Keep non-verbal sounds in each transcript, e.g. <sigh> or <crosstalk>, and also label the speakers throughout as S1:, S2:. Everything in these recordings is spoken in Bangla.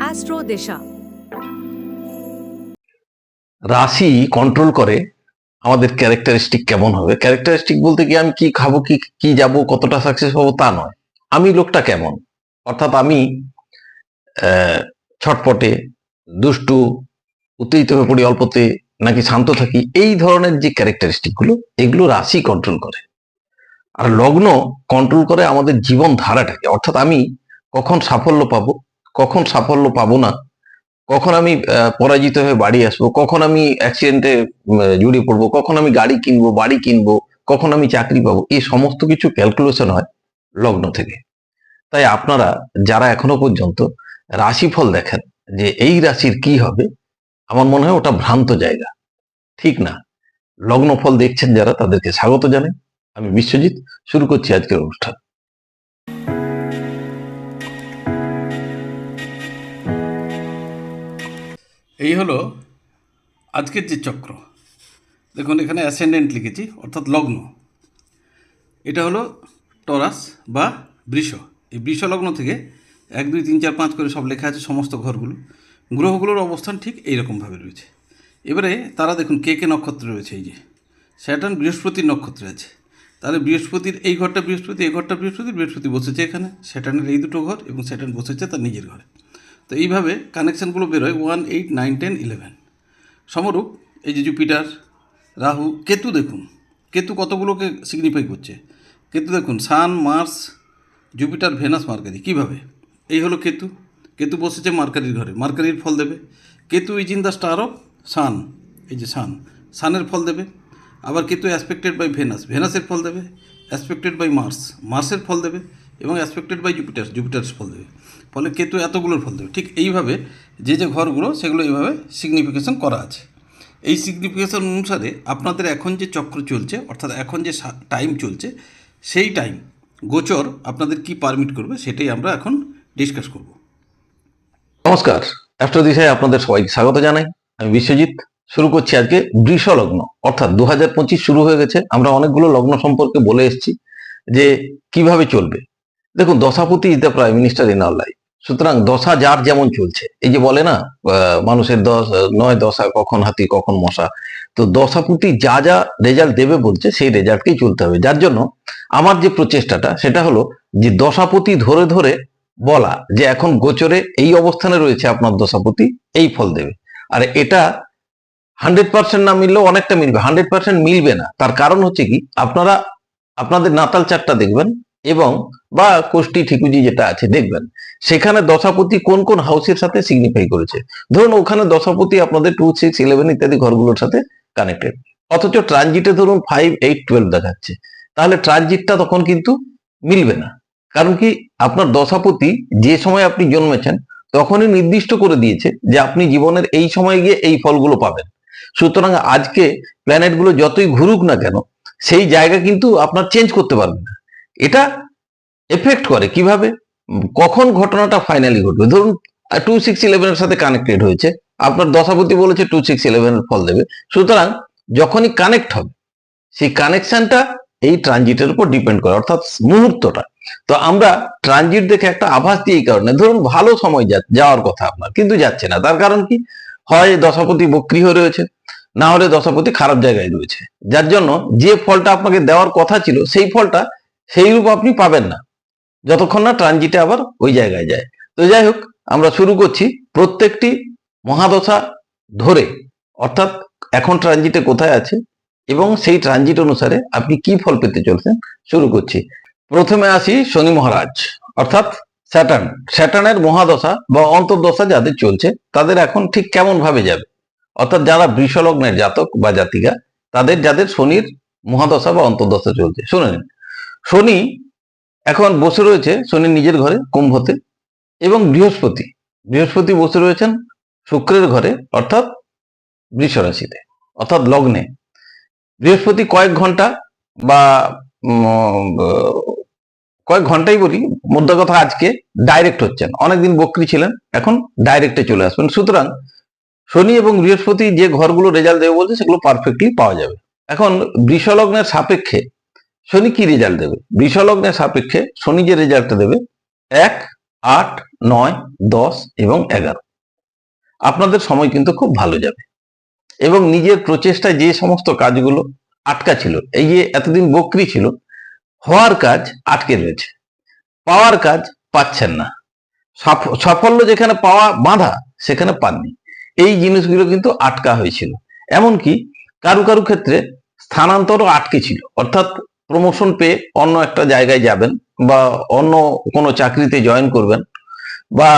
S1: অ্যাস্ট্রো
S2: রাশি কন্ট্রোল করে আমাদের ক্যারেক্টারিস্টিক কেমন হবে? ক্যারেক্টারিস্টিক বলতে কি আমি কি খাব, কি কি যাব, কতটা সাকসেস হব তা নয়। আমি লোকটা কেমন? অর্থাৎ আমি ছটপটে, দুষ্টু, উত্তেজিত হয়ে পড়ি অল্পতে, নাকি শান্ত থাকি, এই ধরনের যে ক্যারেক্টারিস্টিকগুলো, এগুলো রাশি কন্ট্রোল করে। আর লগ্ন কন্ট্রোল করে আমাদের জীবন ধারাটাকে অর্থাৎ আমি কখন সাফল্য পাবো? কখন সাফল্য পাবো না? কখন আমি পরাজিত হয়ে বাড়ি আসব? কখন আমি অ্যাক্সিডেন্টে জড়িয়ে পড়ব? কখন আমি গাড়ি কিনবো, বাড়ি কিনবো? কখন আমি চাকরি পাবো? এই সমস্ত কিছু ক্যালকুলেশন হয় লগ্ন থেকে। তাই আপনারা, যারা এখনও পর্যন্ত রাশিফল দেখেন, যে এই রাশির কি হবে, আমার মনে হয় ওটা ভ্রান্ত জায়গা। ঠিক না? লগ্ন ফল দেখছেন যারা, তাদেরকে স্বাগত জানাই। আমি বিশ্বজিৎ, শুরু করছি আজকের অনুষ্ঠান।
S3: এই হলো আজকের যে চক্র। দেখুন, এখানে অ্যাসেন্ডেন্ট লিখেছি, অর্থাৎ লগ্ন। এটা হলো টরাস বা বৃষ। এই বৃষ লগ্ন থেকে এক, দুই, তিন, চার, পাঁচ করে সব লেখা আছে সমস্ত ঘরগুলো। গ্রহগুলোর অবস্থান ঠিক এইরকমভাবে রয়েছে। এবারে তারা দেখুন, কে কে নক্ষত্র রয়েছে? এই যে স্যাটার্ন বৃহস্পতির নক্ষত্রে আছে। তাহলে বৃহস্পতির, এই ঘরটা বৃহস্পতি এই ঘরটা বৃহস্পতি বৃহস্পতি বসেছে এখানে। স্যাটার্নের এই দুটো ঘর এবং স্যাটার্ন বসেছে তার নিজের ঘরে। তো এইভাবে কানেকশানগুলো বেরোয় one eight nine ten eleven. সমরূপ, এই যে জুপিটার, রাহু, কেতু দেখুন। কেতু কতগুলোকে সিগনিফাই করছে? কেতু দেখুন, sun, Mars, Jupiter, Venus, Mercury, কীভাবে? এই হলো কেতু। কেতু বসেছে মার্কারির ঘরে। মার্কারির ফল দেবে। Ketu is in the star of sun এই যে সান সানের ফল দেবে। আবার কেতু অ্যাসপেক্টেড বাই ভেনাস ভেনাসের ফল দেবে। অ্যাসপেক্টেড বাই মার্স মার্সের ফল দেবে। এবং অ্যাসপেক্টেড বাই জুপিটার জুপিটার্স ফল দেবে। ফলে কেতু এতগুলোর ফল দেবে। ঠিক এইভাবে যে যে ঘরগুলো, সেগুলো এইভাবে সিগনিফিকেশন করা আছে। এই সিগনিফিকেশন অনুসারে আপনাদের এখন যে চক্র চলছে, অর্থাৎ এখন যে টাইম চলছে, সেই টাইম গোচর আপনাদের কি পারমিট করবে, সেটাই আমরা এখন ডিসকাস করব।
S2: নমস্কার। অ্যাস্ট্রো দিশায় আপনাদের সবাইকে স্বাগত জানাই। আমি বিশ্বজিৎ। শুরু করছি আজকে বৃষ লগ্ন। অর্থাৎ দু হাজার পঁচিশ শুরু হয়ে গেছে। আমরা অনেকগুলো লগ্ন সম্পর্কে বলে এসেছি যে কীভাবে চলবে। দেখুন, দশাপতি is the prime minister in our life. সুতরাং দশা যার যেমন চলছে। এই যে বলে না মানুষের দশ, নয় দশা, কখন হাতি, কখন মশা। তো দশাপুতি যা যা রেজাল্ট দেবে বলছে, সেই রেজাল্টকেই চলতে হবে। যার জন্য আমার যে প্রচেষ্টাটা, সেটা হলো যে দশাপতি ধরে ধরে বলা যে এখন গোচরে এই অবস্থানে রয়েছে আপনার দশাপতি, এই ফল দেবে। আর এটা হান্ড্রেড পার্সেন্ট না মিললেও অনেকটা মিলবে। হান্ড্রেড পার্সেন্ট মিলবে না। তার কারণ হচ্ছে কি, আপনারা, আপনাদের নাতাল চারটা দেখবেন এবং বা কোষ্টি ঠিকুজি যেটা আছে, দেখবেন, সেখানে দশাপতি কোন কোন হাউসের সাথে সিগনিফাই করেছে? ধরুন, ওখানে দশাপতি আপনাদের টু সিক্স ইলেভেন ইত্যাদি ঘরগুলোর সাথে কানেক্টেড অথচ ট্রানজিটে ধরুন ফাইভ এইট টুয়েলভ দেখাচ্ছে। তাহলে ট্রানজিটটা তখন কিন্তু মিলবে না। কারণ কি, আপনার দশাপতি যে সময় আপনি জন্মেছেন, তখনই নির্দিষ্ট করে দিয়েছে যে আপনি জীবনের এই সময় গিয়ে এই ফলগুলো পাবেন। সুতরাং আজকে প্ল্যানেটগুলো যতই ঘুরুক না কেন, সেই জায়গা কিন্তু আপনার চেঞ্জ করতে পারবে না। এটা এফেক্ট করে। কীভাবে? কখন ঘটনাটা ফাইনালি ঘটবে? ধরুন টু সিক্স ইলেভেনের সাথে কানেক্টেড হয়েছে। আপনার দশাপতি বলেছে টু সিক্স ইলেভেনের ফল দেবে। সুতরাং যখনই কানেক্ট হবে, সেই কানেকশনটা এই ট্রানজিটের উপর ডিপেন্ড করে, অর্থাৎ মুহূর্তটা। তো আমরা ট্রানজিট দেখে একটা আভাস দিই এই কারণে। ধরুন, ভালো সময় যাওয়ার কথা আপনার, কিন্তু যাচ্ছে না। তার কারণ কি? হয় দশাপতি বক্রি হয়ে রয়েছে, না হলে দশাপতি খারাপ জায়গায় রয়েছে। যার জন্য যে ফলটা আপনাকে দেওয়ার কথা ছিল, সেই ফলটা সেই রূপ আপনি পাবেন না। যতক্ষণ না ট্রানজিটে আবার ওই জায়গায় যায়। তো যাই হোক, আমরা শুরু করছি প্রত্যেকটি মহাদশা ধরে। অর্থাৎ এখন ট্রানজিটে কোথায় আছে এবং সেই ট্রানজিট অনুসারে আপনি কি ফল পেতে চলছেন শুরু করছি। প্রথমে আসি শনি মহারাজ, অর্থাৎ স্যাটার্ন। স্যাটার্নের মহাদশা বা অন্তর্দশা যাদের চলছে, তাদের এখন ঠিক কেমন ভাবে যাবে? অর্থাৎ যারা বৃষলগ্নের জাতক বা জাতিকা, তাদের যাদের শনির মহাদশা বা অন্তর্দশা চলছে। শুনে নিন। শনি এখন বসে রয়েছে, শনি নিজের ঘরে, কুম্ভতে এবং বৃহস্পতি। বৃহস্পতি বসে রয়েছেন শুক্রের ঘরে, অর্থাৎ বৃষ রাশিতে, অর্থাৎ লগ্নে। বৃহস্পতি কয়েক ঘণ্টা বা কয়েক ঘন্টাই বলি, মোদ্দা কথা আজকে ডাইরেক্ট হচ্ছেন। অনেকদিন বকরি ছিলেন, এখন ডাইরেক্টে চলে আসবেন। সুতরাং শনি এবং বৃহস্পতি যে ঘরগুলো রেজাল্ট দেবে বলছে, সেগুলো পারফেক্টলি পাওয়া যাবে। এখন বৃষলগ্নের সাপেক্ষে শনি কি রেজাল্ট দেবে? বৃষলগ্নের সাপেক্ষে শনি যে রেজাল্টটা দেবে? এক, আট, নয়, দশ এবং এগারো। আপনাদের সময় কিন্তু খুব ভালো যাবে। এবং নিজের প্রচেষ্টায় যে সমস্ত কাজগুলো আটকা ছিল, এই যে এতদিন বকরি ছিল, হওয়ার কাজ আটকে রয়েছে। পাওয়ার কাজ পাচ্ছেন না। সাফ- সাফল্য যেখানে পাওয়া বাঁধা, সেখানে পাননি। এই জিনিসগুলো কিন্তু আটকা হয়েছিল। এমনকি কারু কারু ক্ষেত্রে স্থানান্তরও আটকে ছিল। অর্থাৎ প্রমোশন পেয়ে অন্য একটা জায়গায় যাবেন বা অন্য কোনো চাকরিতে জয়েন করবেন বা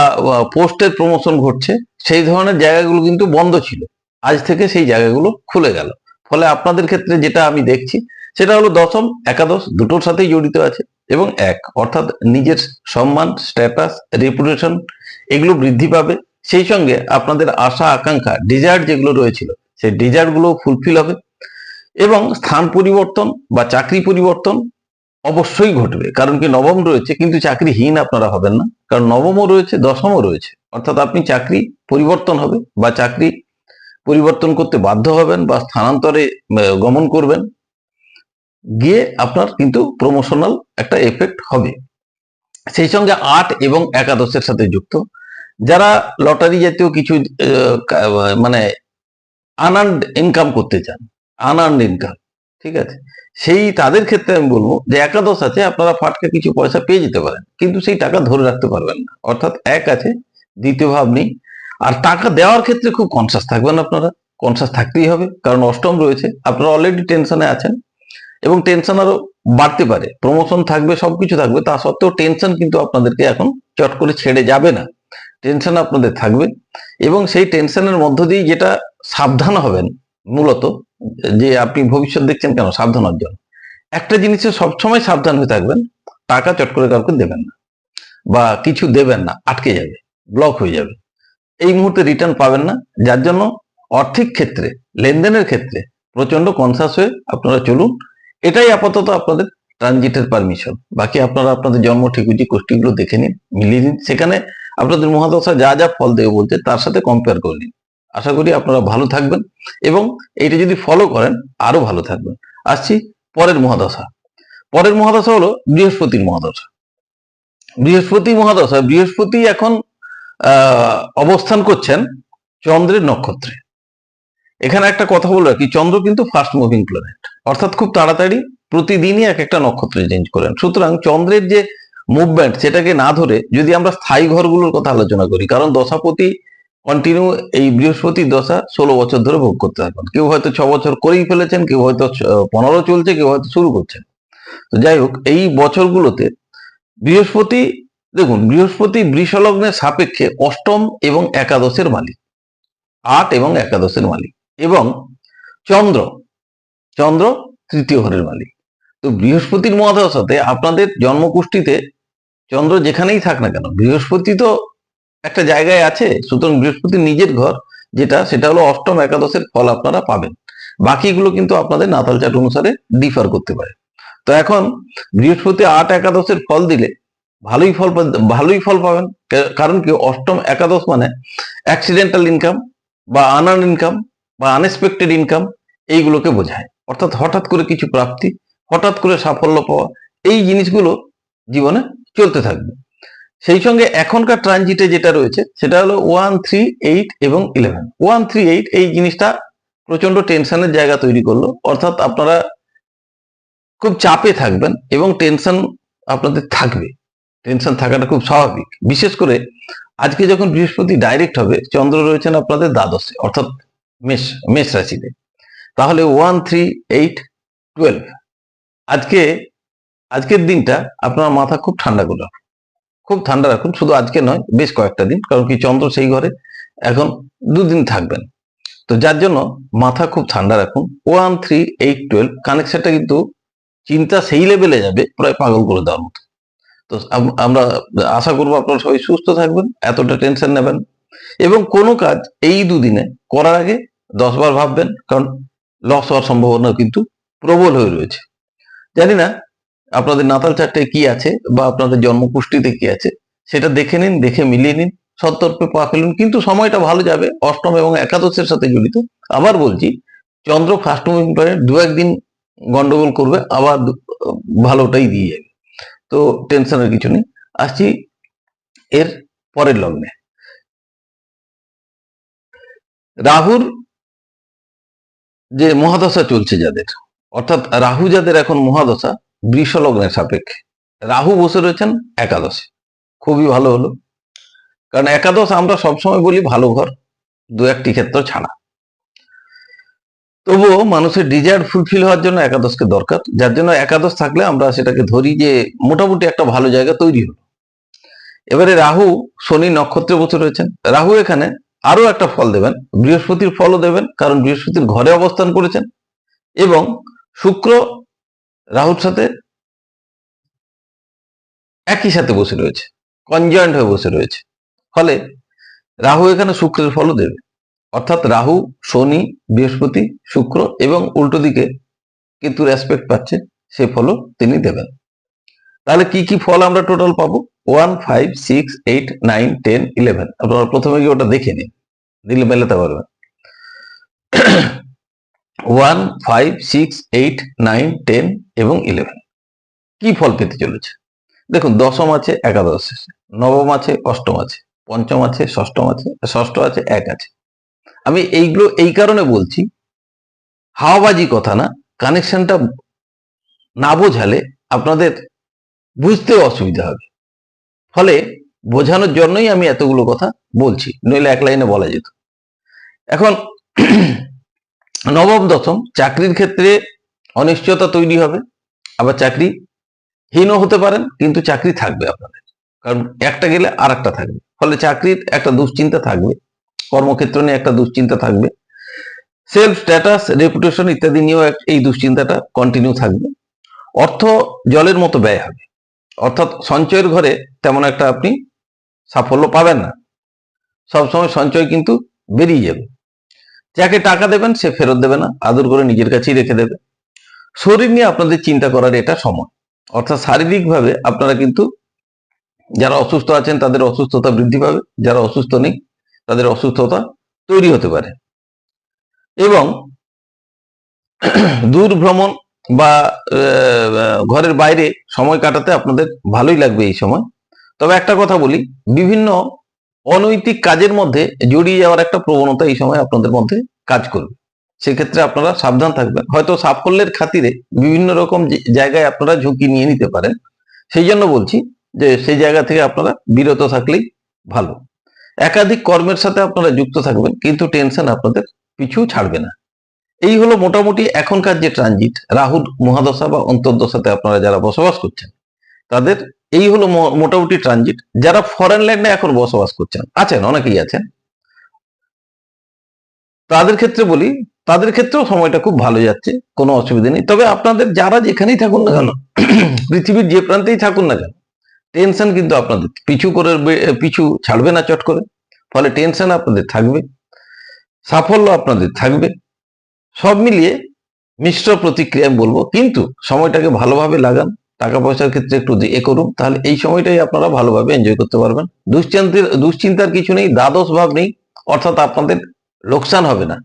S2: পোস্টের প্রমোশন ঘটছে, সেই ধরনের জায়গাগুলো কিন্তু বন্ধ ছিল। আজ থেকে সেই জায়গাগুলো খুলে গেল। ফলে আপনাদের ক্ষেত্রে যেটা আমি দেখছি, সেটা হলো দশম, একাদশ দুটোর সাথেই জড়িত আছে এবং এক, অর্থাৎ নিজের সম্মান স্ট্যাটাস রেপুটেশন এগুলো বৃদ্ধি পাবে। সেই সঙ্গে আপনাদের আশা, আকাঙ্ক্ষা ডিজায়ার যেগুলো রয়েছিল, সেই ডিজায়ারগুলো ফুলফিল হবে। এবং স্থান পরিবর্তন বা চাকরি পরিবর্তন অবশ্যই ঘটবে। কারণ কি নবম রয়েছে, কিন্তু চাকরিহীন আপনারা হবেন না। কারণ নবমও রয়েছে, দশমও রয়েছে। অর্থাৎ আপনি চাকরি পরিবর্তন হবে বা চাকরি পরিবর্তন করতে বাধ্য হবেন বা স্থানান্তরে গমন করবেন, গিয়ে আপনার কিন্তু প্রমোশনাল একটা এফেক্ট হবে। সেই সঙ্গে আট এবং একাদশের সাথে যুক্ত। যারা লটারি জাতীয় কিছু মানে আনার্নড ইনকাম করতে চান আনার্নড ইনকাম ঠিক আছে? সেই তাদের ক্ষেত্রে আমি বলব যে একাদশ আছে, আপনারা ফাটকে কিছু পয়সা পেয়ে যেতে পারেন, কিন্তু সেই টাকা ধরে রাখতে পারবেন না। অর্থাৎ এক আছে, দ্বিতীয় ভাব নেই। আর টাকা দেওয়ার ক্ষেত্রে খুব কনসাস থাকবেন আপনারা কনসাস থাকতেই হবে, কারণ অষ্টম রয়েছে, আপনারা অলরেডি টেনশনে আছেন এবং টেনশন আরও বাড়তে পারে। প্রমোশন থাকবে, সবকিছু থাকবে, তা সত্ত্বেও টেনশন কিন্তু আপনাদেরকে এখন চট করে ছেড়ে যাবে না। টেনশন আপনাদের থাকবে এবং সেই টেনশনের মধ্য দিয়ে যেটা সাবধান হবেন মূলত যে আপনি ভবিষ্যৎ দেখছেন কেন? সাবধান জন্য একটা জিনিসে সবসময় সাবধান হয়ে থাকবেন, টাকা চট করে কাউকে দেবেন না বা কিছু দেবেন না, আটকে যাবে ব্লক হয়ে যাবে। এই মুহূর্তে রিটার্ন পাবেন না, যার জন্য আর্থিক ক্ষেত্রে, লেনদেনের ক্ষেত্রে প্রচণ্ড কনসাস হয়ে আপনারা চলুন। এটাই আপাতত আপনাদের ট্রানজিটের পারমিশন বাকি আপনারা আপনাদের জন্ম ঠিকুজি কোষ্ঠীগুলো দেখে নিন, মিলিয়ে নিন। সেখানে আপনাদের মহাদশা যা যা ফল দেবে বলছে তার সাথে কম্পেয়ার করে নিন। আশা করি আপনারা ভালো থাকবেন এবং এইটা যদি ফলো করেন, আরও ভালো থাকবেন। আসছি পরের মহাদশা। পরের মহাদশা হলো বৃহস্পতির মহাদশা। বৃহস্পতি মহাদশা, বৃহস্পতি এখন অবস্থান করছেন চন্দ্রের নক্ষত্রে। এখানে একটা কথা বলে কি চন্দ্র কিন্তু ফাস্ট মুভিং প্ল্যানেট অর্থাৎ খুব তাড়াতাড়ি প্রতিদিনই এক একটা নক্ষত্রে চেঞ্জ করেন। সুতরাং চন্দ্রের যে মুভমেন্ট সেটাকে না ধরে যদি আমরা স্থায়ী ঘরগুলোর কথা আলোচনা করি, কারণ দশাপতি কন্টিনিউ এই বৃহস্পতির দশা ষোলো বছর ধরে ভোগ করতে থাকবেন। কেউ হয়তো ছ বছর করেই ফেলেছেন, কেউ হয়তো পনেরো চলছে, কেউ হয়তো শুরু করছেন। তো যাই হোক, এই বছরগুলোতে বৃহস্পতি, দেখুন, বৃহস্পতি বৃষলগ্নের সাপেক্ষে অষ্টম এবং একাদশের মালিক। আট এবং একাদশের মালিক। এবং চন্দ্র চন্দ্র তৃতীয় ঘরের মালিক। তো বৃহস্পতির মহাদশাতে আপনাদের জন্মকুষ্ঠিতে চন্দ্র যেখানেই থাক না কেন, বৃহস্পতি তো একটা জায়গায় আছে, সুতরাং বৃহস্পতির নিজের ঘর, যেটা, সেটা হলো অষ্টম একাদশের ফল আপনারা পাবেন। বাকিগুলো কিন্তু আপনাদের নাতাল চাট অনুসারে ডিফার করতে পারে। তো এখন, বৃহস্পতি আট একাদশের ফল দিলে ভালোই ফল ভালোই ফল পাবেন। কারণ কি, অষ্টম একাদশ মানে অ্যাক্সিডেন্টাল ইনকাম বা আনার ইনকাম বা আনএক্সপেক্টেড ইনকাম এইগুলোকে বোঝায়। অর্থাৎ হঠাৎ করে কিছু প্রাপ্তি, হঠাৎ করে সাফল্য পাওয়া, এই জিনিসগুলো জীবনে চলতে থাকবে। সেই সঙ্গে এখনকার ট্রানজিটে যেটা রয়েছে, সেটা হলো ওয়ান থ্রি এইট এবং ইলেভেন ওয়ান থ্রি এইট এই জিনিসটা প্রচণ্ড টেনশনের জায়গা তৈরি করল। অর্থাৎ আপনারা খুব চাপে থাকবেন এবং টেনশন আপনাদের থাকবে। টেনশন থাকাটা খুব স্বাভাবিক। বিশেষ করে আজকে যখন বৃহস্পতি ডাইরেক্ট হবে, চন্দ্র রয়েছেন আপনাদের দ্বাদশে, অর্থাৎ মেষ মেষ রাশিতে। তাহলে ওয়ান থ্রি এইট টুয়েলভ আজকে, আজকের দিনটা আপনার মাথা খুব ঠান্ডা করে রাখুন। খুব ঠান্ডা রাখুন, শুধু আজকে নয়, বেশ কয়েকটা দিন, কারণ কি চন্দ্র সেই ঘরে এখন দুদিন থাকবেন। তো যার জন্য মাথা খুব ঠান্ডা রাখুন। ওয়ান থ্রি এইট টুয়েলভ, কানেকশনটা কিন্তু চিন্তা সেই লেভেলে যাবে, প্রায় পাগল করে দেওয়ার মতো। তো আমরা আশা করব আপনারা সবাই সুস্থ থাকবেন, এতটা টেনশন নেবেন। এবং কোনো কাজ এই দুদিনে করার আগে দশবার ভাববেন, কারণ লস হওয়ার সম্ভাবনা কিন্তু প্রবল হয়ে রয়েছে। জানি না আপনাদের নাতাল চারটায় কি আছে বা আপনাদের জন্মকুষ্ঠিতে কি আছে, সেটা দেখে নিন, দেখে মিলিয়ে নিন সত্তরপে পা ফেলুন, কিন্তু সময়টা ভালো যাবে, অষ্টম এবং একাদশের সাথে জড়িত। আবার বলছি, চন্দ্র ফার্স্ট মুভিং দু একদিন গন্ডগোল করবে, আবার ভালোটাই দিয়ে যাবে। তো টেনশনের কিছু নেই। আসছি এর পরের লগ্নে। রাহুর যে মহাদশা চলছে যাদের, অর্থাৎ রাহু যাদের এখন মহাদশা বৃষ লগ্নের সাপেক্ষে। রাহু বসে রয়েছেন একাদশে। খুবই ভালো হলো। কারণ একাদশ আমরা সবসময় বলি ভালো ঘর, দু একটি ক্ষেত্র ছাড়া। তবুও মানুষের ডিজায়ার ফুলফিল হওয়ার জন্য একাদশকে দরকার। যার জন্য একাদশ থাকলে আমরা সেটাকে ধরি যে মোটামুটি একটা ভালো জায়গা তৈরি হলো। এবারে রাহু শনি নক্ষত্রে বসে রয়েছেন। রাহু এখানে আরও একটা ফল দেবেন, বৃহস্পতির ফলও দেবেন, কারণ বৃহস্পতির ঘরে অবস্থান করেছেন এবং শুক্র রাহুর সাথে একই সাথে বসে রয়েছে কনজয়েন্ট হয়ে বসে রয়েছে। ফলে রাহু এখানে শুক্রের ফলও দেবে। অর্থাৎ রাহু, শনি, বৃহস্পতি, শুক্র এবং উল্টো দিকে কেতুর অ্যাসপেক্ট পাচ্ছে, সে ফলও তিনি দেবেন। তাহলে কি কি ফল আমরা টোটাল পাবো? One five six eight nine ten eleven আপনারা প্রথমে গিয়ে ওটা দেখে নিন। দিলে মেলাতে পারবেন। One five six eight nine ten এবং ইলেভেন। কি ফল পেতে চলেছে? দেখুন, দশম আছে, একাদশ নবম আছে, অষ্টম আছে, পঞ্চম আছে, ষষ্ঠম আছে, ষষ্ঠ আছে, এক আছে। আমি এইগুলো, এই কারণে বলছি হাওয়াবাজি কথা না, কানেকশনটা না বোঝালে আপনাদের বুঝতেও অসুবিধা হবে। ফলে বোঝানোর জন্যই আমি এতগুলো কথা বলছি, নইলে এক লাইনে বলা যেত। এখন নবম, দশম, চাকরির ক্ষেত্রে অনিশ্চয়তা তৈরি হবে। আবার চাকরি হীনও হতে পারেন, কিন্তু চাকরি থাকবে আপনাদের। কারণ একটা গেলে আর একটা থাকবে। ফলে চাকরির একটা দুশ্চিন্তা থাকবে, কর্মক্ষেত্র নিয়ে একটা দুশ্চিন্তা থাকবে। সেলফ স্ট্যাটাস, রেপুটেশন ইত্যাদি নিয়েও এই দুশ্চিন্তাটা কন্টিনিউ থাকবে। অর্থ জলের মতো ব্যয় হবে। অর্থাৎ সঞ্চয়ের ঘরে তেমন একটা আপনি সাফল্য পাবেন না। সবসময় সঞ্চয় কিন্তু বেরিয়ে যাবে। যাকে টাকা দেবেন সে ফেরত দেবে না, আদর করে নিজের কাছেই রেখে দেবে। শরীর নিয়ে আপনাদের চিন্তা করার এটা সময়। অর্থাৎ শারীরিকভাবে আপনারা কিন্তু যারা অসুস্থ আছেন তাদের অসুস্থতা বৃদ্ধি পাবে, যারা অসুস্থ নেই তাদের অসুস্থতা তৈরি হতে পারে। এবং দূর ভ্রমণ বা ঘরের বাইরে সময় কাটাতে আপনাদের ভালোই লাগবে এই সময়। তবে একটা কথা বলি, বিভিন্ন অনৈতিক কাজের মধ্যে জড়িয়ে যাওয়ার একটা প্রবণতা এই সময় আপনাদের মধ্যে কাজ করবে। সেক্ষেত্রে আপনারা সাবধান থাকবেন। হয়তো সাফল্যের খাতিরে বিভিন্ন রকম জায়গায় আপনারা ঝুঁকি নিয়ে নিতে পারেন। সেই জন্য বলছি যে, সেই জায়গা থেকে আপনারা বিরত থাকলেই ভালো। একাধিক কর্মের সাথে আপনারা যুক্ত থাকবেন, কিন্তু টেনশন আপনাদের পিছু ছাড়বে না। এই হলো মোটামুটি এখনকার যে ট্রানজিট। রাহুল মহাদশা বা অন্তর্দশাতে আপনারা যারা বসবাস করছেন, তাদের এই হলো মোটামুটি ট্রানজিট যারা ফরেন ল্যান্ডে এখন বসবাস করছেন, আছেন, অনেকেই আছেন। তাদের ক্ষেত্রে বলি, তাদের ক্ষেত্রেও সময়টা খুব ভালো যাচ্ছে, কোনো অসুবিধা নেই। তবে আপনাদের যারা যেখানেই থাকুন না কেন, <clears throat> পৃথিবীর যে প্রান্তেই থাকুন না কেন টেনশন কিন্তু আপনাদের, পিছু করে পিছু ছাড়বে না চট করে, ফলে টেনশন আপনাদের থাকবে, সাফল্য আপনাদের থাকবে, সব মিলিয়ে মিশ্র প্রতিক্রিয়া বলব, কিন্তু সময়টাকে ভালোভাবে লাগান টাকা পয়সার ক্ষেত্রে একটু এ করুন, তাহলে এই সময়টাই আপনারা ভালোভাবে এনজয় করতে পারবেন। দুশ্চিন্তার দুশ্চিন্তার কিছু নেই, দ্বাদশ ভাব নেই, অর্থাৎ আপনাদের লোকসান হবে না।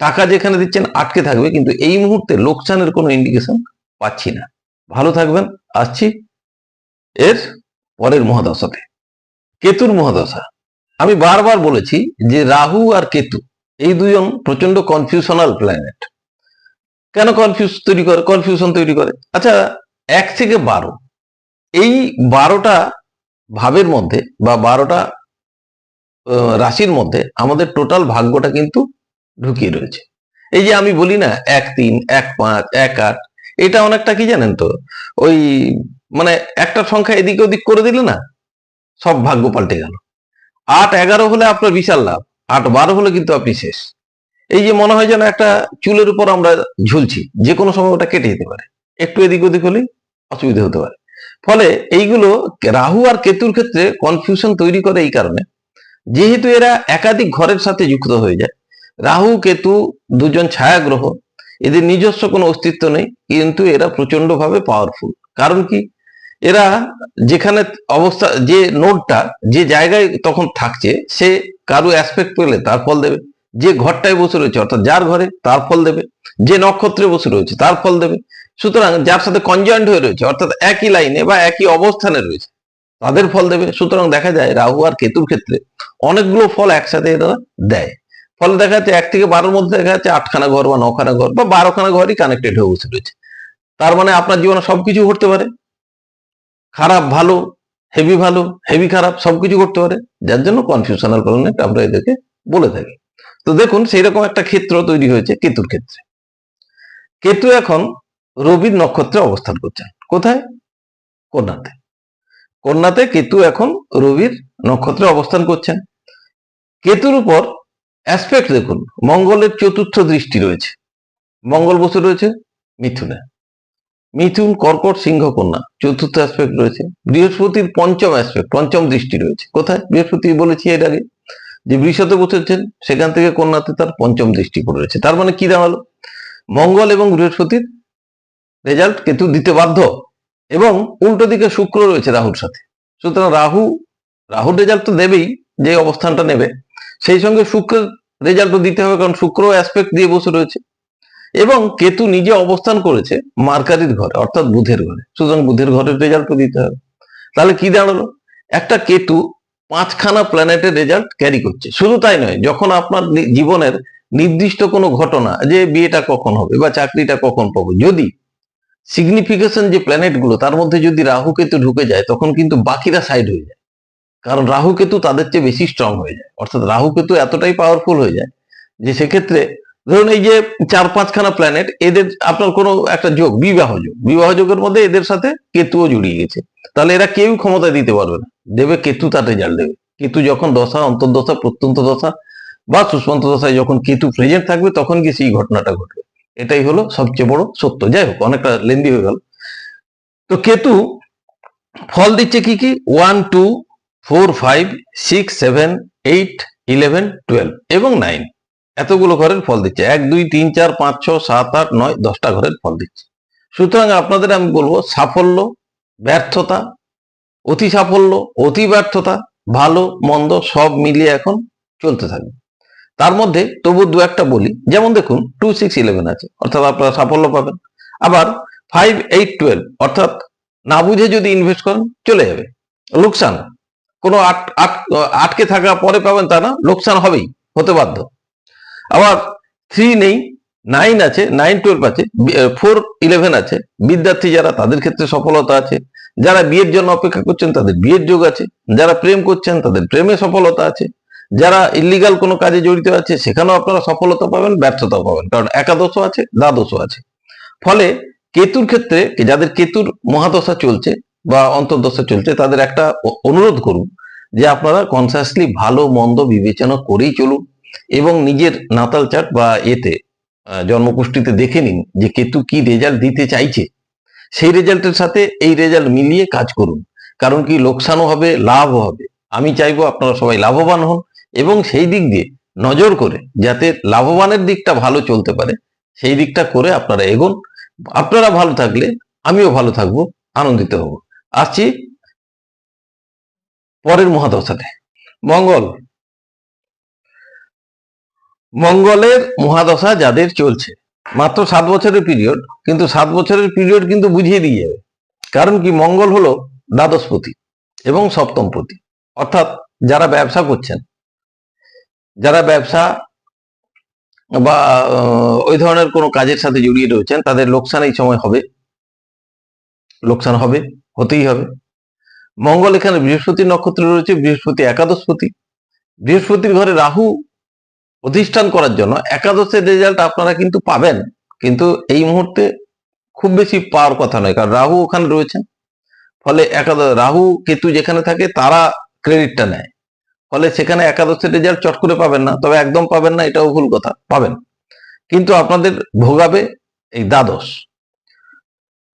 S2: টাকা যেখানে দিচ্ছেন আটকে থাকবে, কিন্তু এই মুহূর্তে লোকসানের কোনো ইন্ডিকেশন পাচ্ছি না। ভালো থাকবেন, আসছি এর পরের মহাদশাতে। কেতুর মহাদশা। আমি বারবার বলেছি যে রাহু আর কেতু, এই দুজন প্রচণ্ড কনফিউশনাল প্ল্যানেট কেন কনফিউজ তৈরি করে কনফিউশন তৈরি করে? আচ্ছা এক থেকে বারো। এই বারোটা ভাবের মধ্যে বা বারোটা রাশির মধ্যে আমাদের টোটাল ভাগ্যটা কিন্তু ঢুকিয়ে রয়েছে। এই যে আমি বলি না এক, তিন, এক, পাঁচ, এক, আট, এটা অনেকটা কি জানেন তো? ওই মানে একটা সংখ্যা এদিক ওদিক করে দিলে না সব ভাগ্য পাল্টে গেল। আট, এগারো হলে আপনার বিশাল লাভ, আট, বারো হলে কিন্তু আপনি শেষ। এই যে মনে হয় যেন একটা চুলের উপর আমরা ঝুলছি যে কোনো সময় ওটা কেটে যেতে পারে। একটু এদিক ওদিক হলেই অসুবিধা হতে পারে। ফলে এইগুলো রাহু আর কেতুর ক্ষেত্রে কনফিউশন তৈরি করে এই কারণে। যেহেতু এরা একাধিক ঘরের সাথে যুক্ত হয়ে যায়, রাহু, কেতু দুজন ছায়া গ্রহ এদের নিজস্ব কোনো অস্তিত্ব নেই, কিন্তু এরা প্রচণ্ড ভাবে পাওয়ারফুল কারণ কি? এরা যেখানে অবস্থা, যে নোটটা যে জায়গায় তখন থাকছে, সে কারও অ্যাসপেক্ট পেলে তার ফল দেবে। যে ঘরটায় বসে রয়েছে, অর্থাৎ যার ঘরে তার ফল দেবে। যে নক্ষত্রে বসে রয়েছে, তার ফল দেবে। সুতরাং যার সাথে কনজয়েন্ট হয়ে রয়েছে, অর্থাৎ একই লাইনে বা একই অবস্থানে রয়েছে, তাদের ফল দেবে। সুতরাং দেখা যায় রাহু আর কেতুর ক্ষেত্রে অনেকগুলো ফল একসাথে এরা দেয়। ফলে দেখা যাচ্ছে এক থেকে বারোর মধ্যে দেখা যাচ্ছে আটখানা ঘর বা নখানা ঘর বা বারোখানা ঘরই কানেক্টেড হয়ে বসে রয়েছে। তার মানে আপনার জীবনে সবকিছু ঘটতে পারে। খারাপ, ভালো হেভি ভালো হেভি খারাপ সবকিছু করতে পারে। যার জন্য কনফিউশনাল কারণে আমরা এদেরকে বলে থাকি। তো দেখুন সেই রকম একটা ক্ষেত্র তৈরি হয়েছে কেতুর ক্ষেত্রে। কেতু এখন রবির নক্ষত্রে অবস্থান করছেন। কোথায়? কন্যাতে। কন্যাতে কেতু এখন রবির নক্ষত্রে অবস্থান করছেন। কেতুর উপর অ্যাসপেক্ট দেখুন, মঙ্গলের চতুর্থ দৃষ্টি রয়েছে। মঙ্গল বসে রয়েছে মিথুনে। মিথুন, কর্কট, সিংহ কন্যা, চতুর্থ অ্যাসপেক্ট রয়েছে। বৃহস্পতির পঞ্চম অ্যাসপেক্ট পঞ্চম দৃষ্টি রয়েছে। কোথায়? বৃহস্পতি বলেছি এর আগে, যে বৃষতে বসেছেন সেখান থেকে কন্যাতে তার পঞ্চম দৃষ্টি পড়ে রয়েছে। তার মানে কি দাঁড়াল? মঙ্গল এবং বৃহস্পতির রেজাল্ট কেতু দিতে বাধ্য। এবং উল্টো দিকে শুক্র রয়েছে রাহুর সাথে। সুতরাং রাহু, রাহুর রেজাল্ট তো দেবেই, যে অবস্থানটা নেবে। সেই সঙ্গে শুক্রের রেজাল্টও দিতে হবে, কারণ শুক্র অ্যাসপেক্ট দিয়ে বসে রয়েছে। এবং কেতু নিজে অবস্থান করেছে মার্কারির ঘরে, অর্থাৎ বুধের ঘরে। সুতরাং বুধের ঘরের রেজাল্টও দিতে হবে। তাহলে কি দাঁড়াল? একটা কেতু পাঁচখানা প্ল্যানেটের রেজাল্ট ক্যারি করছে। শুধু তাই নয়, যখন আপনার জীবনের নির্দিষ্ট কোনো ঘটনা যে বিয়েটা কখন হবে বা চাকরিটা কখন পাবো, যদি সিগনিফিকেশন যে প্ল্যানেটগুলো তার মধ্যে যদি রাহু কেতু ঢুকে যায়, তখন কিন্তু বাকিরা সাইড হয়ে যায়। কারণ রাহু কেতু তাদের চেয়ে বেশি স্ট্রং হয়ে যায়। অর্থাৎ রাহু কেতু এতটাই পাওয়ারফুল হয়ে যায় যে সেক্ষেত্রে ধরুন এই যে চার পাঁচখানা প্ল্যানেট এদের আপনার কোনো একটা যোগ, বিবাহ যোগ। বিবাহ যোগের মধ্যে এদের সাথে কেতুও জড়িয়ে গেছে। তাহলে এরা কেউ ক্ষমতা দিতে পারবে না। দেবে কেতু তার রেজাল্ট দেবে। কেতু যখন দশা, অন্তর্দশা, প্রত্যন্ত দশা বা সুষ্মন্ত দশায় যখন কেতু প্রেজেন্ট থাকবে, তখন গিয়ে সেই ঘটনাটা ঘটবে। এটাই হলো সবচেয়ে বড় সত্য। যাই হোক, অনেকটা লেন্দি হয়ে গেল। তো কেতু, ফল দিচ্ছে কি কি? One two four five six seven eight eleven twelve এবং নাইন এতগুলো ঘরের ফল দিচ্ছে। এক, দুই, তিন, চার, পাঁচ, ছ, সাত, আট, নয়, দশটা ঘরের ফল দিচ্ছে। সুতরাং আপনাদের আমি বলব, সাফল্য, ব্যর্থতা, অতি সাফল্য, অতি ব্যর্থতা, ভালো, মন্দ সব মিলিয়ে এখন চলতে থাকবে। তার মধ্যে তবু দু একটা বলি। যেমন দেখুন টু সিক্স ইলেভেন আছে, অর্থাৎ আপনারা সাফল্য পাবেন। আবার ফাইভ এইট টুয়েলভ অর্থাৎ না বুঝে যদি ইনভেস্ট করেন, চলে যাবে। লোকসান, কোনো আট আট, আটকে থাকা পরে পাবেন তা না, লোকসান হবেই, হতে বাধ্য। আবার থ্রি নেই নাইন আছে নাইন টুয়েলভ আছে ফোর ইলেভেন আছে। বিদ্যার্থী যারা, তাদের ক্ষেত্রে সফলতা আছে। যারা বিয়ের জন্য অপেক্ষা করছেন, তাদের বিয়ের যোগ আছে। যারা প্রেম করছেন, তাদের প্রেমে সফলতা আছে। যারা ইলিগাল কোনো কাজে জড়িত আছে সেখানেও আপনারা সফলতা পাবেন ব্যর্থতা পাবেন। কারণ একাদশও আছে দ্বাদশও আছে। ফলে কেতুর ক্ষেত্রে যাদের কেতুর মহাদশা চলছে বা অন্তর্দশা চলছে তাদের একটা অনুরোধ করুন যে আপনারা কনসিয়াসলি ভালো মন্দ বিবেচনা করেই চলুন এবং নিজের নাতাল চার্ট বা এতে আহ, জন্মকুষ্ঠিতে দেখে নিন যে কেতু কি রেজাল্ট দিতে চাইছে। সেই রেজাল্টের সাথে এই রেজাল্ট মিলিয়ে কাজ করুন। কারণ কি লোকসানও হবে লাভও হবে। আমি চাইব আপনারা সবাই লাভবান হন। এবং সেই দিক দিয়ে নজর করে যাতে লাভবানের দিকটা ভালো চলতে পারে, সেই দিকটা করে আপনারা এগোন। আপনারা ভালো থাকলে আমিও ভালো থাকব, আনন্দিত হব। আসছি পরের মহাদশাতে। মঙ্গল। মঙ্গলের মহাদশা যাদের চলছে, মাত্র সাত বছরের পিরিয়ড কিন্তু সাত বছরের পিরিয়ড কিন্তু বুঝিয়ে দিয়ে যাবে। কারণ কি? মঙ্গল হলো দ্বাদশপতি এবং সপ্তমপতি অর্থাৎ যারা ব্যবসা করছেন যারা ব্যবসা বা ওই ধরনের কোনো কাজের সাথে জড়িয়ে রয়েছেন, তাদের লোকসান এই সময় হবে। লোকসান হবে, হতেই হবে। মঙ্গল এখানে বৃহস্পতি নক্ষত্র রয়েছে, বৃহস্পতি একাদশপতি। বৃহস্পতির ঘরে রাহু প্রতিষ্ঠান করার জন্য একাদশের রেজাল্ট আপনারা কিন্তু পাবেন, কিন্তু এই মুহূর্তে খুব বেশি পাওয়ার কথা নয়, কারণ রাহু ওখানে রয়েছেন ফলে একাদশ, রাহু, কেতু যেখানে থাকে, তারা ক্রেডিটটা নেয়। ফলে সেখানে একাদশের রেজাল্ট চট করে পাবেন না, তবে একদম পাবেন না, এটাও ভুল কথা, পাবেন। কিন্তু আপনাদের ভোগাবে এই দ্বাদশ।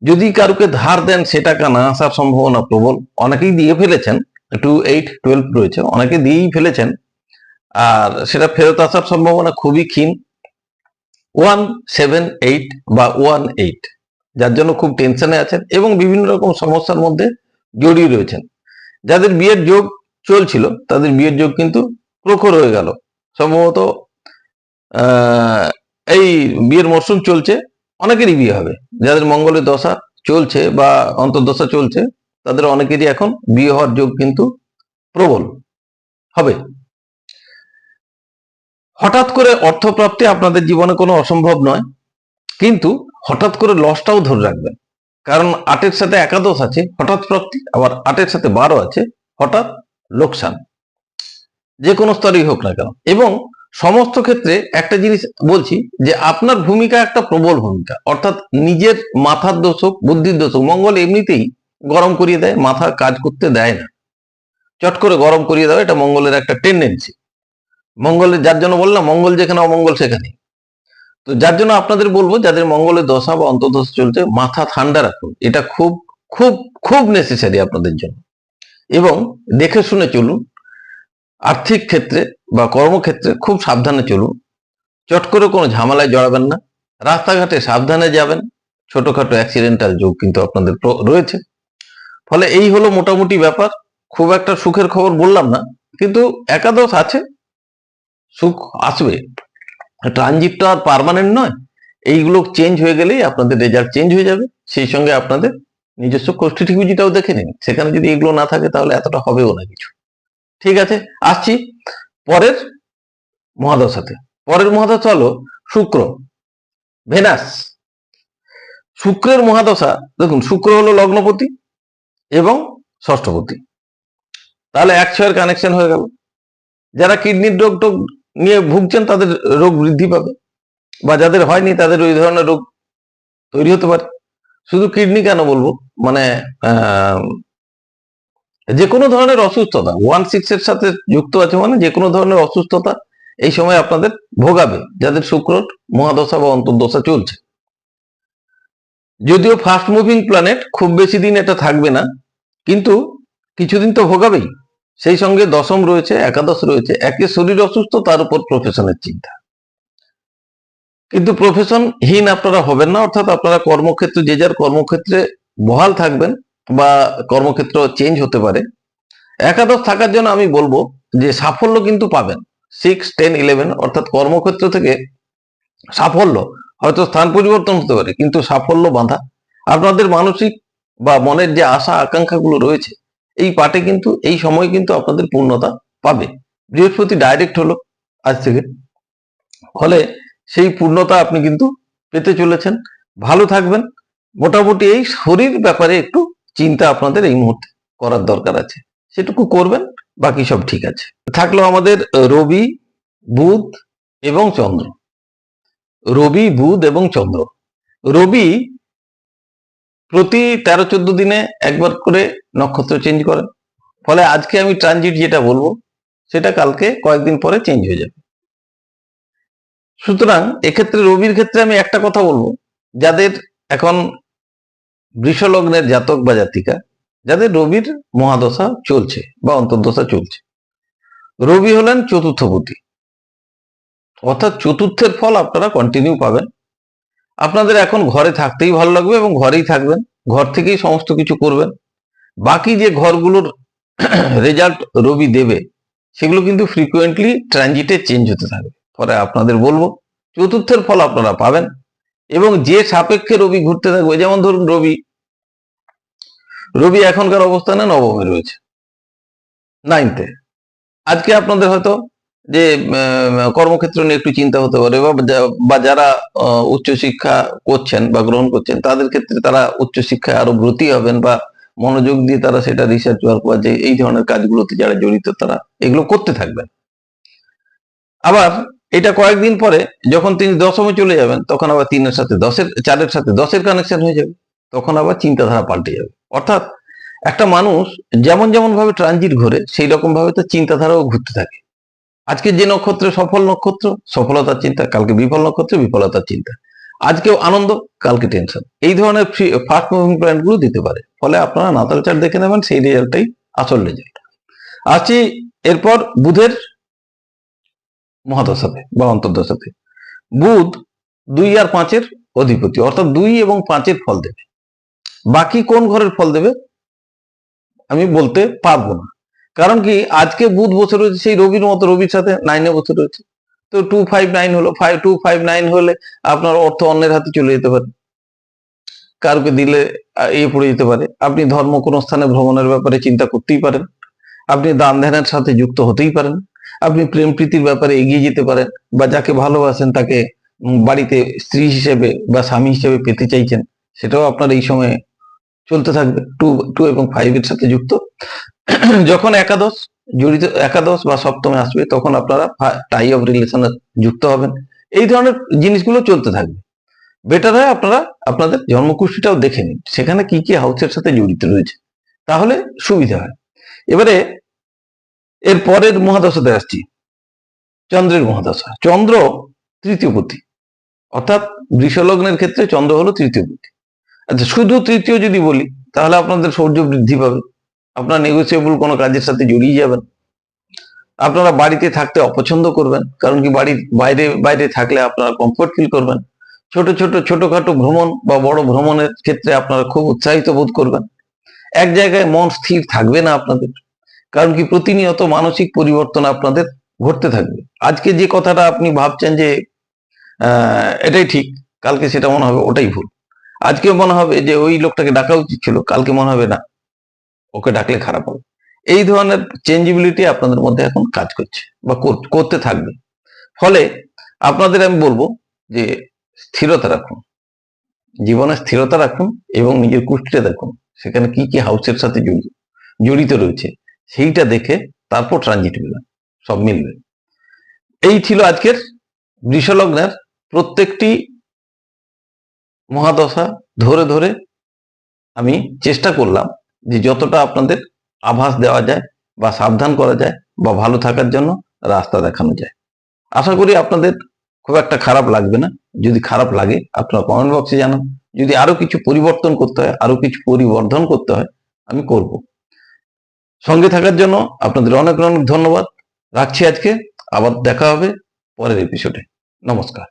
S2: যদি কারুকে ধার দেন সে টাকা না আসার সম্ভাবনা প্রবল। অনেকেই দিয়ে ফেলেছেন টু এইট টুয়েলভ রয়েছে, অনেকে দিয়েই ফেলেছেন, আর সেটা ফেরত আসার সম্ভাবনা খুবই ক্ষীণ। ওয়ান সেভেন এইট বা ওয়ান এইট যার জন্য খুব টেনশনে আছেন এবং বিভিন্ন রকম সমস্যার মধ্যে জড়িয়ে রয়েছেন। যাদের বিয়ের যোগ চলছিল, তাদের বিয়ের যোগ কিন্তু প্রখর হয়ে গেল। সম্ভবত এই বিয়ের মরশুম চলছে, অনেকেরই বিয়ে হবে। যাদের মঙ্গলের দশা চলছে বা অন্তর্দশা চলছে, তাদের অনেকেরই এখন বিয়ে হওয়ার যোগ কিন্তু প্রবল হবে। হঠাৎ করে অর্থপ্রাপ্তি আপনাদের জীবনে কোনো অসম্ভব নয়, কিন্তু হঠাৎ করে লসটাও ধরে রাখবেন। কারণ আটের সাথে একাদশ আছে, হঠাৎ প্রাপ্তি, আবার আটের সাথে বারো আছে, হঠাৎ লোকসান। যে কোনো স্তরেই হোক না কেন। এবং সমস্ত ক্ষেত্রে একটা জিনিস বলছি যে, আপনার ভূমিকা একটা প্রবল ভূমিকা। অর্থাৎ নিজের মাথার দোষ হোক, বুদ্ধির দোষ হোক, মঙ্গল এমনিতেই গরম করিয়ে দেয়, মাথা কাজ করতে দেয় না। চট করে গরম করিয়ে দেওয়া এটা মঙ্গলের একটা টেন্ডেন্সি মঙ্গলের, যার জন্য বললাম, মঙ্গল যেখানে, অমঙ্গল সেখানে তো যার জন্য আপনাদের বলব, যাদের মঙ্গলের দশা বা অন্তর্দশা চলছে, মাথা ঠান্ডা রাখুন। এটা খুব খুব খুব নেসেসারি আপনাদের জন্য। এবং দেখে শুনে চলুন, আর্থিক ক্ষেত্রে বা কর্মক্ষেত্রে খুব সাবধানে চলুন। চট করে কোনো ঝামেলায় জড়াবেন না। রাস্তাঘাটে সাবধানে যাবেন। ছোটখাটো অ্যাক্সিডেন্টাল যোগ কিন্তু আপনাদের রয়েছে। ফলে এই হলো মোটামুটি ব্যাপার। খুব একটা সুখের খবর বললাম না, কিন্তু একাদশ আছে। সুখ আসবে। ট্রানজিটটা আর পার্মানেন্ট নয়। এইগুলো চেঞ্জ হয়ে গেলেই আপনাদের রেজাল্ট চেঞ্জ হয়ে যাবে। সেই সঙ্গে আপনাদের নিজস্ব কষ্টিটিভিজিটাও দেখে নিন। সেখানে যদি এগুলো না থাকে, তাহলে এতটা হবেও না কিছু। ঠিক আছে, আসছি পরের মহাদশাতে। পরের মহাদশা হলো শুক্র, ভেনাস। শুক্রের মহাদশা, দেখুন, শুক্র হলো লগ্নপতি এবং ষষ্ঠপতি। তাহলে এক ছয়ের কানেকশন হয়ে গেল। যারা কিডনির রোগ টোগ নিয়ে ভুগছেন, তাদের রোগ বৃদ্ধি পাবে। বা যাদের হয়নি, তাদের ওই ধরনের রোগ তৈরি হতে পারে। শুধু কিডনি কেন বলব? মানে যে কোনো ধরনের অসুস্থতা ওয়ান সিক্স এর সাথে যুক্ত আছে মানে যে কোনো ধরনের অসুস্থতা এই সময় আপনাদের ভোগাবে, যাদের শুক্র মহাদশা বা অন্তর্দশা চলছে। যদিও ফাস্ট মুভিং প্ল্যানেট খুব বেশি দিন এটা থাকবে না, কিন্তু কিছুদিন তো ভোগাবেই। সেই সঙ্গে দশম রয়েছে, একাদশ রয়েছে, একে শরীর অসুস্থ, তার উপর প্রফেশনের চিন্তা। কিন্তু প্রফেশনহীন আপনারা হবেন না, অর্থাৎ আপনারা কর্মক্ষেত্রে, যে যার কর্মক্ষেত্রে বহাল থাকবেন বা কর্মক্ষেত্র চেঞ্জ হতে পারে। একাদশ থাকার জন্য আমি বলব যে সাফল্য কিন্তু পাবেন। সিক্স টেন ইলেভেন অর্থাৎ কর্মক্ষেত্র থেকে সাফল্য, হয়তো স্থান পরিবর্তন হতে পারে, কিন্তু সাফল্য বাঁধা। আপনাদের মানসিক বা মনের যে আশা, আকাঙ্ক্ষাগুলো রয়েছে, এই পাটে কিন্তু, এই সময় কিন্তু আপনাদের পূর্ণতা পাবে। বৃহস্পতি ডাইরেক্ট হলো আজ থেকে। ফলে সেই পূর্ণতা আপনি কিন্তু পেতে চলেছেন। ভালো থাকবেন। মোটামুটি এই শরীর ব্যাপারে একটু চিন্তা আপনাদের এই মুহূর্তে করার দরকার আছে। সেটুকু করবেন, বাকি সব ঠিক আছে। থাকল আমাদের রবি, বুধ এবং চন্দ্র। রবি, বুধ এবং চন্দ্র। রবি প্রতি তেরো চোদ্দ দিনে একবার করে নক্ষত্র চেঞ্জ করেন ফলে আজকে আমি ট্রানজিট যেটা বলব, সেটা কালকে কয়েকদিন পরে চেঞ্জ হয়ে যাবে। সুতরাং এক্ষেত্রে রবির ক্ষেত্রে আমি একটা কথা বলব। যাদের এখন বৃষলগ্নের জাতক বা জাতিকা, যাদের রবির মহাদশা চলছে বা অন্তর্দশা চলছে। রবি হলেন চতুর্থপতি অর্থাৎ চতুর্থের ফল আপনারা কন্টিনিউ পাবেন। আপনাদের এখন ঘরে থাকতেই ভালো লাগবে এবং ঘরেই থাকবেন, ঘর থেকেই সমস্ত কিছু করবেন। বাকি যে ঘরগুলোর <clears throat> রেজাল্ট রবি দেবে, সেগুলো কিন্তু ফ্রিকুয়েন্টলি ট্রানজিটে চেঞ্জ হতে থাকবে। পরে আপনাদের বলব, চতুর্থের ফল আপনারা পাবেন। এবং যে সাপেক্ষে রবি ঘুরতে থাকবে যেমন ধরুন রবি রবি এখনকার অবস্থানে নবমে রয়েছে নাইনথে আজকে আপনাদের হয়তো যে কর্মক্ষেত্র নিয়ে একটু চিন্তা হতে পারে, বা যারা উচ্চশিক্ষা করছেন বা গ্রহণ করছেন, তাদের ক্ষেত্রে তারা উচ্চশিক্ষায় আরও ব্রতী হবেন বা মনোযোগ দিয়ে তারা সেটা রিসার্চ ওয়ার্ক বা যে, এই ধরনের কাজগুলোতে যারা জড়িত, তারা এগুলো করতে থাকবেন। আবার এটা কয়েকদিন পরে যখন তিনি দশমে চলে যাবেন, তখন আবার তিনের সাথে দশের, চারের সাথে দশের কানেকশন হয়ে যাবে, তখন আবার চিন্তাধারা পাল্টে যাবে। অর্থাৎ একটা মানুষ যেমন যেমন ভাবে ট্রানজিট ঘুরে, সেই রকম ভাবে তার চিন্তাধারাও ঘুরতে থাকে। আজকে যে নক্ষত্রে সফল নক্ষত্র, সফলতার চিন্তা, কালকে বিফল নক্ষত্রে বিফলতার চিন্তা। আজকেও আনন্দ, কালকে টেনশন এই ধরনের ফাস্ট মুভিং প্ল্যানগুলো দিতে পারে। ফলে আপনারা নাতাল চার্ট দেখে নেবেন, সেই রেজাল্টটাই আসল রেজাল্ট আসছি, এরপর বুধের মহাদশাতে বা অন্তর্দশাতে। বুধ দুই আর পাঁচের অধিপতি, অর্থাৎ দুই এবং পাঁচের ফল দেবে। বাকি কোন ঘরের ফল দেবে? আমি বলতে পারব না। কারণ কি, আজকে বুধ বসে রয়েছে, সেই রবির মতো রবির সাথে নাইনে বসে রয়েছে। তো টু ফাইভ নাইন হলো ফাইভ টু ফাইভ নাইন হলে আপনার অর্থ অন্যের হাতে চলে যেতে পারে। কারোকে দিলে এ পড়ে যেতে পারে। আপনি ধর্ম কোনো স্থানে ভ্রমণের ব্যাপারে চিন্তা করতেই পারেন। আপনি দান ধ্যানের সাথে যুক্ত হতেই পারেন। আপনি প্রেম প্রীতির ব্যাপারে এগিয়ে যেতে পারেন বা যাকে ভালোবাসেন তাকে বাড়িতে স্ত্রী হিসেবে বা স্বামী হিসেবে পেতে চাইছেন, সেটাও আপনার এই সময়ে চলতে থাকবে। টু টু এবং ফাইভ এর সাথে যুক্ত। <clears throat> যখন একাদশ, জড়িত, একাদশ বা সপ্তমে আসবে, তখন আপনারা টাই অফ রিলেশনে যুক্ত হবেন। এই ধরনের জিনিসগুলো চলতে থাকবে। বেটার হয় আপনারা আপনাদের জন্মকুষ্ঠিটাও দেখে নিন, সেখানে কি কি হাউসের সাথে জড়িত রয়েছে। তাহলে সুবিধা হয়। এবারে এর পরের মহাদশাতে আসছি। চন্দ্রের মহাদশা। চন্দ্র তৃতীয় পতি। অর্থাৎ বৃষলগ্নের ক্ষেত্রে চন্দ্র হলো তৃতীয় পতি। আচ্ছা শুধু তৃতীয় যদি বলি, তাহলে আপনাদের সৌর্য বৃদ্ধি পাবে। আপনার নেগোসিয়েবল কোনো কাজের সাথে জড়িয়ে যাবেন। আপনারা বাড়িতে থাকতে অপছন্দ করবেন, কারণ কি বাড়ির বাইরে বাইরে থাকলে আপনারা কমফোর্ট ফিল করবেন। ছোট ছোট, ছোটখাটো ভ্রমণ বা বড় ভ্রমণের ক্ষেত্রে আপনারা খুব উৎসাহিত বোধ করবেন। এক জায়গায় মন স্থির থাকবে না আপনাদের। কারণ কি প্রতিনিয়ত মানসিক পরিবর্তন আপনাদের ঘটতে থাকবে। আজকে যে কথাটা আপনি ভাবছেন যে এটাই ঠিক, কালকে সেটা মনে হবে ওটাই ভুল। আজকে মনে হবে যে ওই লোকটাকে ডাকা উচিত ছিল, কালকে মনে হবে না, ওকে ডাকলে খারাপ হবে। এই ধরনের চেঞ্জেবিলিটি আপনাদের মধ্যে এখন কাজ করছে বা কর- করতে থাকবে। ফলে আপনাদের আমি বলব যে স্থিরতা রাখুন, জীবনে স্থিরতা রাখুন এবং নিজের কুষ্টিটা দেখুন, সেখানে কি কি হাউসের সাথে জড়িত জড়িত রয়েছে। সেইটা দেখে তারপর ট্রানজিট মিলান, সব মিলবে। এই ছিল আজকের বৃষলগ্নের প্রত্যেকটি মহাদশা ধরে ধরে আমি চেষ্টা করলাম যে যতটা আপনাদের আভাস দেওয়া যায় বা সাবধান করা যায় বা ভালো থাকার জন্য রাস্তা দেখানো যায়। আশা করি আপনাদের খুব একটা খারাপ লাগবে না। যদি খারাপ লাগে, আপনারা কমেন্ট বক্সে জানান। যদি আরও কিছু পরিবর্তন করতে হয়, আরও কিছু পরিবর্ধন করতে হয়, আমি করব। সঙ্গে থাকার জন্য আপনাদের অনেক অনেক ধন্যবাদ। রাখছি আজকে। আবার দেখা হবে পরের এপিসোডে নমস্কার।